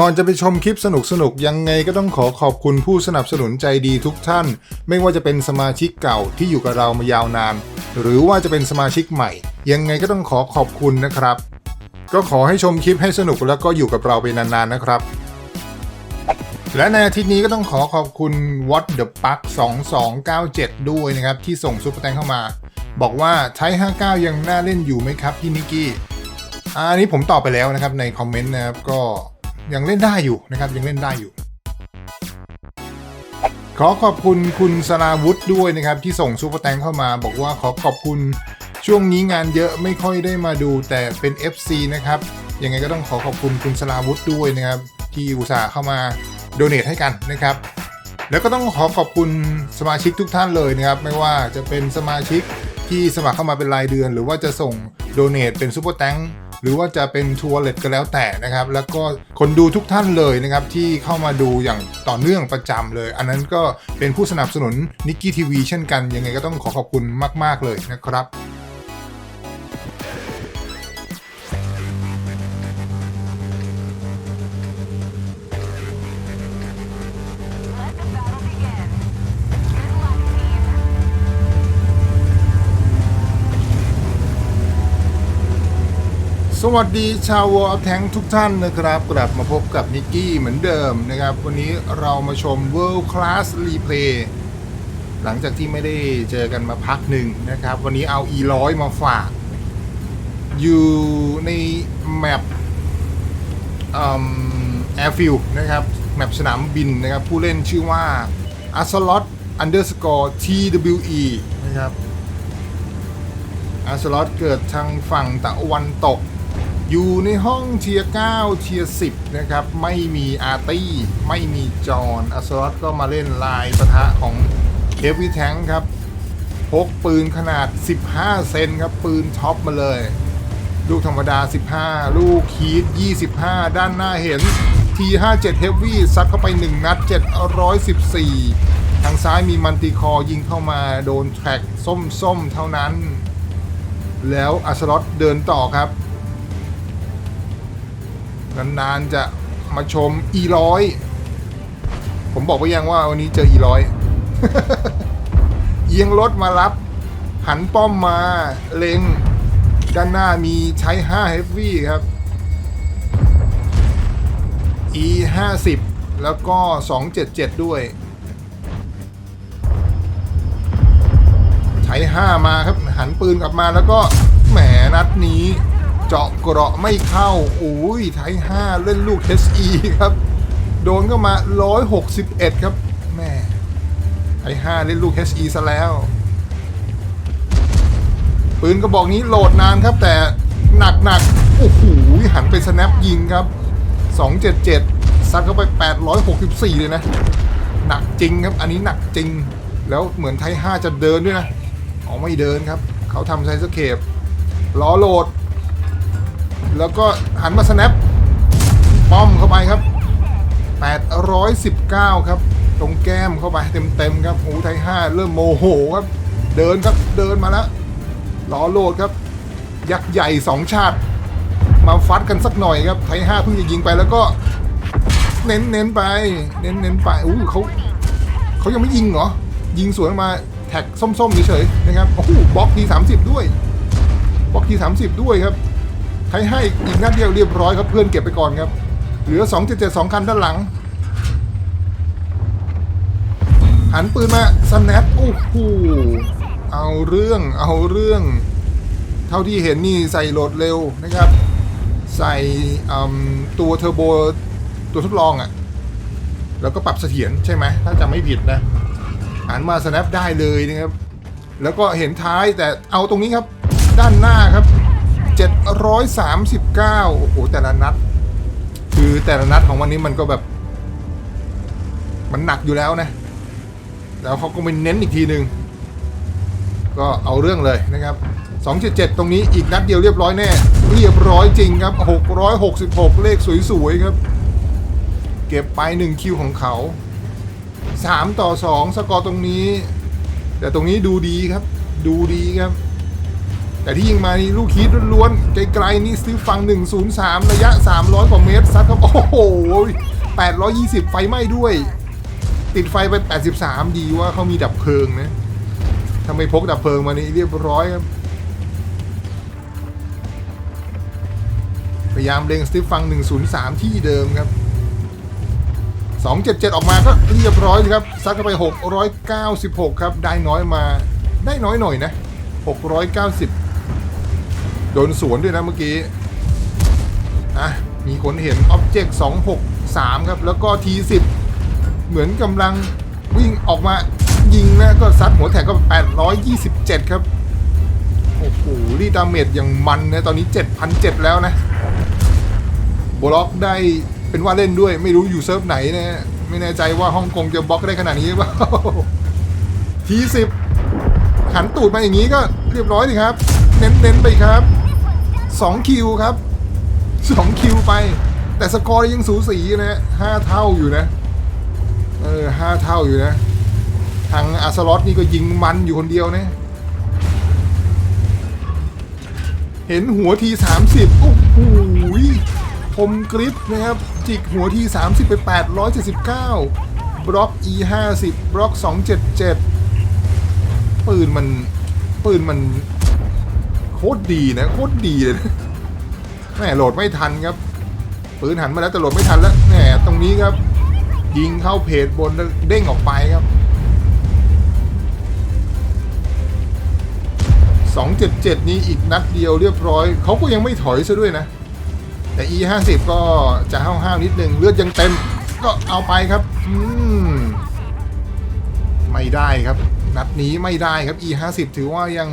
ก่อนจะไปชมคลิปสนุกๆยังไงก็ต้องขอขอบคุณผู้สนับสนุนใจดีทุกท่าน ไม่ว่าจะเป็นสมาชิกเก่าที่อยู่กับเรามายาวนาน หรือว่าจะเป็นสมาชิกใหม่ ยังไงก็ต้องขอขอบคุณนะครับ ก็ขอให้ชมคลิปให้สนุกแล้วก็อยู่กับเราไปนานๆนะครับและในอาทิตย์นี้ก็ต้องขอขอบคุณ What the Puck 2297 ด้วยนะครับ ที่ส่งซุปเปอร์แตงเข้ามา บอกว่าใช้59 ยังน่าเล่นอยู่ไหมครับพี่นิกกี้อันนี้ผมตอบไปแล้วนะครับในคอมเมนต์นะครับก็ ยังเล่นได้อยู่นะครับยังเล่นได้อยู่ ขอขอบคุณคุณสราวุธด้วยนะครับ ที่ส่งซุปเปอร์แตงเข้ามา บอกว่าขอขอบคุณช่วงนี้งานเยอะไม่ค่อยได้มาดูแต่เป็น FC นะครับยังไงก็ต้องขอขอบคุณคุณสราวุธด้วยนะครับที่อุตส่าห์เข้ามาโดเนทให้กันนะครับ แล้วก็ต้องขอขอบคุณสมาชิกทุกท่านเลยนะครับ ไม่ว่าจะเป็นสมาชิกที่สมัครเข้ามาเป็นรายเดือน หรือว่าจะส่งโดเนทเป็นซูเปอร์แตง หรือว่าจะเป็นทัวร์เลตก็แล้วแต่นะครับ แล้วก็คนดูทุกท่านเลยนะครับ ที่เข้ามาดูอย่างต่อเนื่องประจำเลย อันนั้นก็เป็นผู้สนับสนุนนิกกี้ทีวีเช่นกันยังไงก็ต้องขอขอบคุณมาก ๆ เลยนะครับ สวัสดีชาววอลแทงทุกท่านนะครับกลับมาพบกับนิกกี้เหมือนเดิมนะครับ วันนี้เรามาชม World Class Replay หลังจากที่ไม่ได้เจอกันมาพักหนึ่งนะครับ วันนี้เอา E100 มาฝาก อยู่ในแมปแอร์ฟิลนะครับ แมปสนามบินนะครับ ผู้เล่นชื่อว่า a s l o t underscore TWE นะครับอาสลอตเกิดทางฝั่งตะวันตก อยู่ในห้องเทียร์9เทียร์10 นะครับ ไม่มีอาร์ตี้ ไม่มีจอห์นอาร์สลอตก็มาเล่นลายปะทะของเฮฟวี่แทงครับ พกปืนขนาด 15 เซนครับ ปืนท็อปมาเลย ลูกธรรมดา 15 ลูกคีด25 ด้านหน้าเห็น T57 Heavy ซัดเข้าไป 1 นัด 714 ทางซ้ายมีมันติคอยิงเข้ามาโดนแทร็กส้มๆ เท่านั้น แล้วอัสลอตเดินต่อครับ นานๆจะมาชม E100 ผมบอกไปยังว่าวันนี้เจอ E100 เอียงรถมารับ หันป้อมมาเล็งด้านหน้ามีใช้5 Heavy ครับ E 50แล้วก็ 277 ด้วย ใช้ 5 มาครับ หันปืนกลับมาแล้วก็แหมนัดนี้ เจาะเกราะไม่เข้าโอ้ยไทย5เล่นลูก SE ครับ โดนก็มา 161 ครับแม่ไทย5เล่นลูก SE ซะแล้วปืนกระบอกนี้โหลดนานครับ แต่หนักหนักโอ้โหหันไปสแนปยิงครับ 277 ซัดเข้าไป 864 เลยนะ หนักจริงครับ อันนี้หนักจริง แล้วเหมือนไทย 5 จะเดินด้วยนะ อ๋อ ไม่เดินครับ เขาทำไซส์เคปล้อโหลด แล้วก็หันมาสแนปป้อมเข้าไปครับ 819 ครับ ตรงแก้มเข้าไปเต็มๆครับโอ้ไทย5เริ่มโมโหครับ เดินครับเดินมาแล้วล้อโหลดครับ ยักษ์ใหญ่2ชาติ มาฟัดกันสักหน่อยครับไทย5เพิ่งจะยิงไปแล้วก็ เน้นเน้นไป เน้นเน้นไปอู้เขาเขายังไม่ยิงเหรอ ยิงสวนมาแท็กส้มๆเฉยๆนะครับโอ้โหบล็อกทีสามสิบด้วยบล็อกทีสามสิบด้วยครับ ใครให้อีกนัดเดียวเรียบร้อยครับเพื่อนเก็บไปก่อนครับ เหลือสองเจ็ดเจ็ดสองคันด้านหลัง หันปืนมาสแนปโอ้โหเอาเรื่องเอาเรื่อง เท่าที่เห็นนี่ใส่โหลดเร็วนะครับ ใส่ตัวเทอร์โบตัวทดลองอะ่ะ แล้วก็ปรับเสถียรใช่ไหมถ้าจำไม่ผิดนะหันมา snap ได้เลยนะครับ แล้วก็เห็นท้ายแต่เอาตรงนี้ครับด้านหน้าครับ 739 โอ้โห แต่ละนัด คือแต่ละนัดของวันนี้มันก็แบบ มันหนักอยู่แล้วนะ แล้วเขาก็ไปเน้นอีกทีหนึ่งก็เอาเรื่องเลยนะครับ 277 ตรงนี้อีกนัดเดียวเรียบร้อยแน่ เรียบร้อยจริงครับ 666 เลขสวยๆครับ เก็บไป 1 คิวของเขา 3 ต่อ 2 สกอร์ตรงนี้ แต่ตรงนี้ดูดีครับ ดูดีครับ แต่ที่ยิงมานี่ลูกฮีทล้วนๆไกลๆนี่สติฟัง103 ระยะ 300 กว่าเมตร ซัดครับโอ้โห 820 ไฟไหม้ด้วย ติดไฟไป 83 ดีว่าเขามีดับเพลิงนะถ้าไมพกดับเพลิงมานี่เรียบร้อยครับพยายามเล็งสติฟฟัง 103 ที่เดิมครับ 277 ออกมาก็เรียบร้อยครับ ซัดเข้าไป 696 ครับ ได้น้อยมา ได้น้อยหน่อยนะ 690 โดนสวนด้วยนะเมื่อกี้ อะ มีคนเห็น Object 263 ครับ แล้วก็ T10 เหมือนกำลังวิ่งออกมายิงนะก็ซัดหัวแท็กก็ 827 ครับ โอ้โหรีดาเมจอย่างมันนะ ตอนนี้ 7,007 แล้วนะบล็อกได้เป็นว่าเล่นด้วยไม่รู้อยู่เซิร์ฟไหนนะ ไม่แน่ใจว่าฮ่องกงจะบล็อกได้ขนาดนี้หรือเปล่าทีสิบหันตูดมาอย่างนี้ก็เรียบร้อยสิครับ เน้นๆไปครับ 2 คิวครับ 2 คิวไป แต่สกอร์ยังสูสีนะห้าเท่าอยู่นะ เออห้าเท่าอยู่นะ ทางอาสลอตนี่ก็ยิงมันอยู่คนเดียวนะ เห็นหัวทีสามสิบโอ้โหคมกริปนะครับ จิกหัวทีสามสิบไปแปดร้อยเจ็ดสิบเก้าบล็อก e ห้าสิบบล็อกสองเจ็ดเจ็ดปืนมันปืนมัน โคตรดีนะโคตรดีเลยนะแหมโหลดไม่ทันครับปืนหันมาแล้วแต่โหลดไม่ทันแล้วแหมตรงนี้ครับ ยิงเข้าเพจบนแล้วเด้งออกไปครับ277 นี้อีกนัดเดียวเรียบร้อย เขาก็ยังไม่ถอยซะด้วยนะ แต่ e 5 0 ก็จะห้าวห้าวๆนิดนึง เลือดยังเต็ม ก็เอาไปครับ อืม ไม่ได้ครับ นัดนี้ไม่ได้ครับ e 5 0 ถือว่ายัง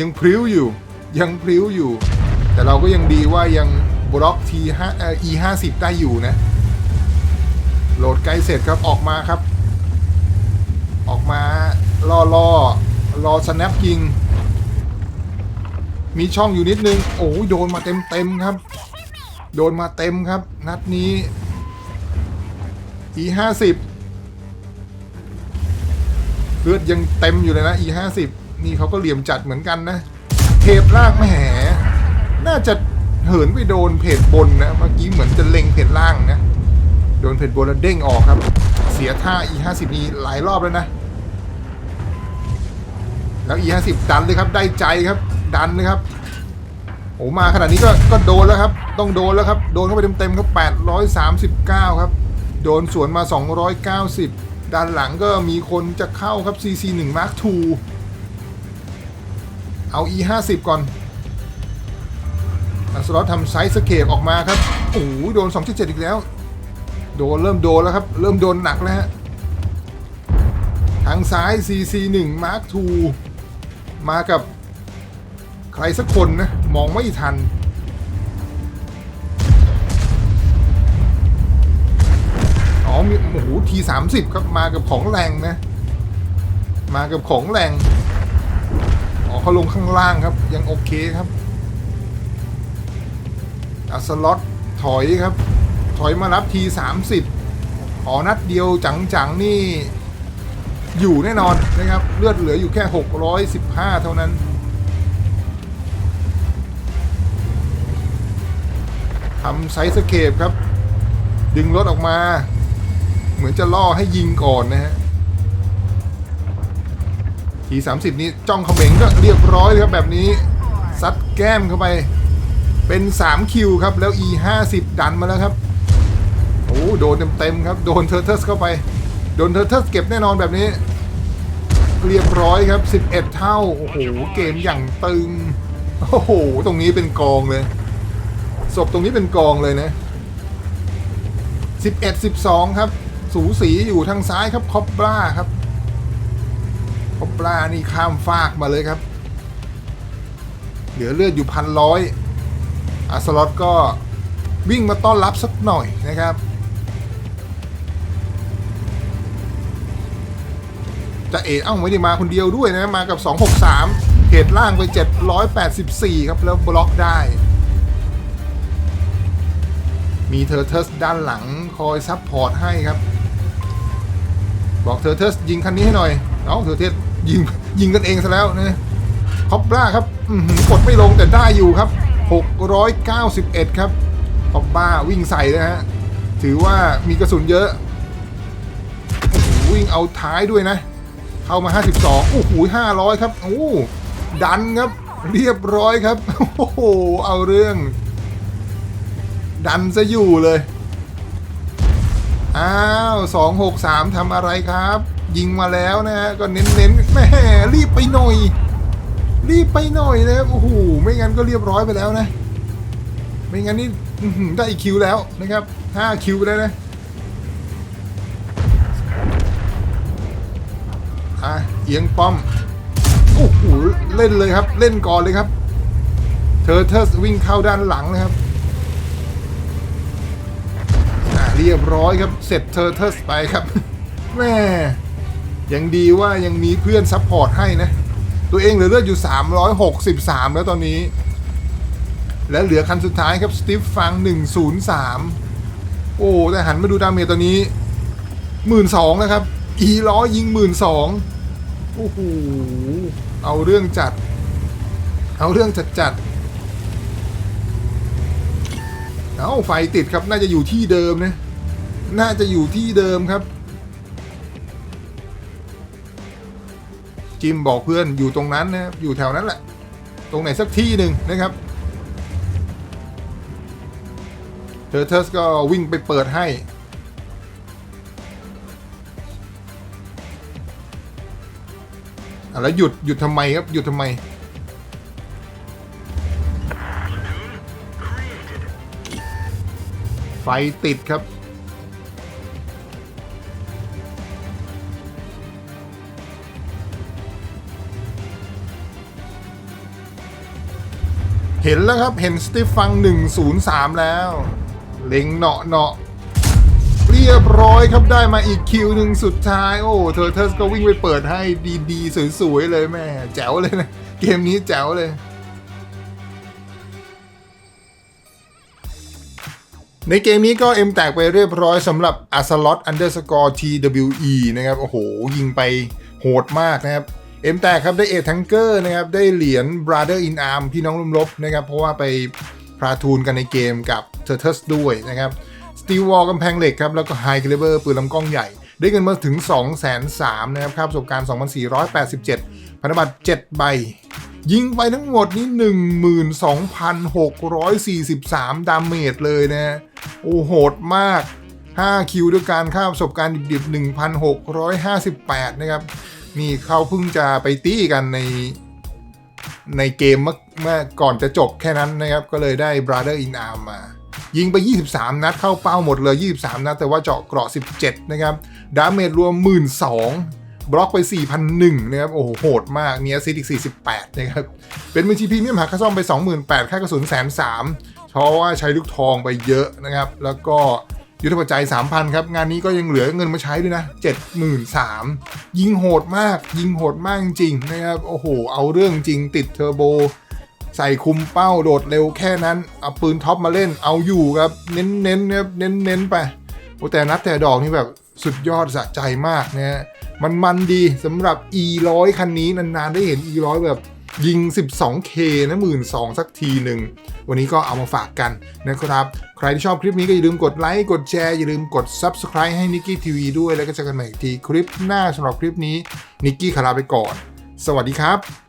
ยังพริ้วอยู่ ยังพริ้วอยู่ แต่เราก็ยังดีว่ายังบล็อก t 5เอ่อ e 5 0ได้อยู่นะ โหลดใกลเสร็จครับออกมาครับ ออกมาล่อล่อรอสแนปยิง มีช่องอยู่นิดนึง โอ้ยโดนมาเต็มเต็มครับ โดนมาเต็มครับ นัดนี้ e ห้าสิบเลือดยังเต็มอยู่เลยนะ e ห้าสิบ นี่เขาก็เหลี่ยมจัดเหมือนกันนะ เทปล่างแหมน่าจะเหินไปโดนเพจบนนะ เมื่อกี้เหมือนจะเล็งเพจล่างนะ โดนเพจบนแล้วเด้งออกครับ เสียท่า e ห้าสิบนี้หลายรอบแล้วนะ แล้ว e ห้าสิบดันเลยครับ ได้ใจครับ ดันนะครับโอ้มาขนาดนี้ก็ก็โดนแล้วครับ ต้องโดนแล้วครับ โดนเข้าไปเต็มๆครับ839 ครับ โดนสวนมา 290 ด้านหลังก็มีคนจะเข้าครับ CC 1 Mark II เอา E 50ก่อนอัสลอตทำไซส์สเคปออกมาครับโอ้โหโดน277อีกแล้ว โดนเริ่มโดนแล้วครับ เริ่มโดนหนักแล้วฮะ ทางซ้าย CC 1 Mark II มากับใครสักคนนะ มองไม่ทันอ๋อมีโอ้โหทีสามสิบครับ มากับของแรงนะ มากับของแรง อ๋อเขาลงข้างล่างครับ ยังโอเคครับอัสล็อตถอยครับ ถอยมารับทีสามสิบอ๋อนัดเดียวจังๆนี่อยู่แน่นอนนะครับ เลือดเหลืออยู่แค่ 615 เท่านั้นทำไซส์สเคปครับ ดึงรถออกมา เหมือนจะล่อให้ยิงก่อนนะฮะ ทีสามสิบนี้จ้องเขม็งก็เรียบร้อยเลยครับแบบนี้ซัดแก้มเข้าไป เป็น 3 คิวครับ แล้ว e 5 0ดันมาแล้วครับโอ้โดนเต็มๆครับ โดนเทอร์เทสเข้าไป โดนเทอร์เทสเก็บแน่นอนแบบนี้ เรียบร้อยครับ 11 เท่า โอ้โห เกมอย่างตึง โอ้โห ตรงนี้เป็นกองเลย ศพตรงนี้เป็นกองเลยนะ 11 12 ครับ สูสีอยู่ทางซ้ายครับคอปบราครับ คอปบรานี่ข้ามฟากมาเลยครับ เหลือเลือดอยู่พันร้อยอาสลอตก็วิ่งมาต้อนรับสักหน่อยนะครับ จะเอ๋เอ้าไม่ได้มาคนเดียวด้วยนะ มากับ 263 เหตุล่างไป 784 ครับ แล้วบล็อกได้ มีเทอร์เทสด้านหลังคอยซับพอร์ตให้ครับ บอกเทอร์เทสยิงคันนี้ให้หน่อย เอ้าเทอร์เทส ยิงยิงกันเองซะแล้วนะคอปบ้าครับกดไม่ลงแต่ได้อยู่ครับ 691 ครับคอปบ้าวิ่งใส่นะฮะถือว่ามีกระสุนเยอะ วิ่งเอาท้ายด้วยนะ เข้ามา 52 โอ้โห500 ครับ โอ้ดันครับ เรียบร้อยครับ โอ้โห เอาเรื่อง ดันซะอยู่เลย อ้าว 263ทำอะไรครับ ยิงมาแล้วนะฮะก็เน้นๆแม่รีบไปหน่อย รีบไปหน่อยนะครับโอ้โหไม่งั้นก็เรียบร้อยไปแล้วนะ ไม่งั้นนี่ได้อีกคิวแล้วนะครับ5คิวแล้วนะอะเอียงป้อมโอ้โหเล่นเลยครับ เล่นก่อนเลยครับเทอร์เทสวิ่งเข้าด้านหลังนะครับอะเรียบร้อยครับ เสร็จเทอร์เทสไปครับ แม่ ยังดีว่ายังมีเพื่อนซัพพอร์ตให้นะ ตัวเองเหลือเลือดอยู่ 363 แล้วตอนนี้ และเหลือคันสุดท้ายครับสตีฟฟัง 103 โอ้แต่หันมาดูดาเมจตอนนี้หมื่นสองนะครับ อีล้อยิงหมื่นสองโอ้โห เอาเรื่องจัด เอาเรื่องจัดจัดเอาไฟติดครับน่าจะอยู่ที่เดิมนะ น่าจะอยู่ที่เดิมครับ จิมบอกเพื่อนอยู่ตรงนั้นนะครับอยู่แถวนั้นแหละ ตรงไหนสักที่หนึ่งนะครับเทอร์เทสก็วิ่งไปเปิดให้อะแล้วหยุดหยุดทำไมครับ หยุดทำไม ไฟติดครับ ห็นแล้วครับเห็นสตีฟฟัง 103 แล้ว เล็งเนาะเนาะเรียบร้อยครับได้มาอีกคิวหนึ่งสุดท้าย โอ้เธอเทสก็วิ่งไปเปิดให้ดีๆ สวยๆ เลยแม่แจ๋วเลยนะ เกมนี้แจ๋วเลยในเกมนี้ก็เอ็มแตกไปเรียบร้อยสำหรับ a s l o t underscore TWE นะครับ โอ้โห ยิงไปโหดมากนะครับ เอ็มแตกครับได้เอทังเกอร์นะครับได้เหรียญ Brother in Arm พี่น้องร่วมรบนะครับเพราะว่าไปพราทูนกันในเกมกับ t u r t l e s ด้วยนะครับสตีลวอลกำแพงเหล็กครับแล้วก็ไฮ c a ลิเบอร์ปืนลำกล้องใหญ่ ได้เงินมาถึง2 3 0 0 0นะครับค่าประสบการณ์ 2,487 พันธบัตร7ใบ ยิงไปทั้งหมดนี้ 12,643 ดาเมจเลยนะโอ้โหดมาก 5 คิวด้วยการค่าประสบการณ์ดิบๆ 1,658 นะครับ นี่เขาเพิ่งจะไปตี้กันในในเกมเมื่อเมื่อก่อนจะจบแค่นั้นนะครับ ก็เลยได้ Brother in Arm มา ยิงไป 23 นัดเข้าเป้าหมดเลย 23 นัด แต่ว่าเจาะเกราะ 17 นะครับ ดาเมจรวม 12,000บล็อกไป 4,001นะครับ โอ้โห โหดมากเนียซิตอีก48 นะครับ เป็นมือชีพีเมียมหักค่าซ่อมไป 28,000ค่ากระสุนแสนสามเพราะว่าใช้ลูกทองไปเยอะนะครับ แล้วก็ ยุทธปัจจัย 3,000 ครับ งานนี้ก็ยังเหลือเงินมาใช้ด้วยนะ 73,000ยิงโหดมาก ยิงโหดมากจริงนะครับ โอ้โห เอาเรื่องจริงติดเทอร์โบ ใส่คุมเป้าโดดเร็วแค่นั้น เอาปืนท็อปมาเล่นเอาอยู่ครับ เน้นๆนครับเน้นๆไปโอ้แต่นัดแต่ดอกนี่แบบสุดยอดสะใจมากนะฮะมันมันดีสำหรับ e 1 0 0 คันนี้นานๆได้เห็น e 1 0 0 แบบยิง 12k นะหมื่นสองสักทีหนึ่ง วันนี้ก็เอามาฝากกันนะครับ ใครที่ชอบคลิปนี้ก็อย่าลืมกดไลค์กดแชร์อย่าลืมกด Subscribe ให้นิกกี้ทีวีด้วยแล้วก็เจอกันใหม่อีกทีคลิปหน้าสำหรับคลิปนี้นิกกี้ขอลาไปก่อน สวัสดีครับ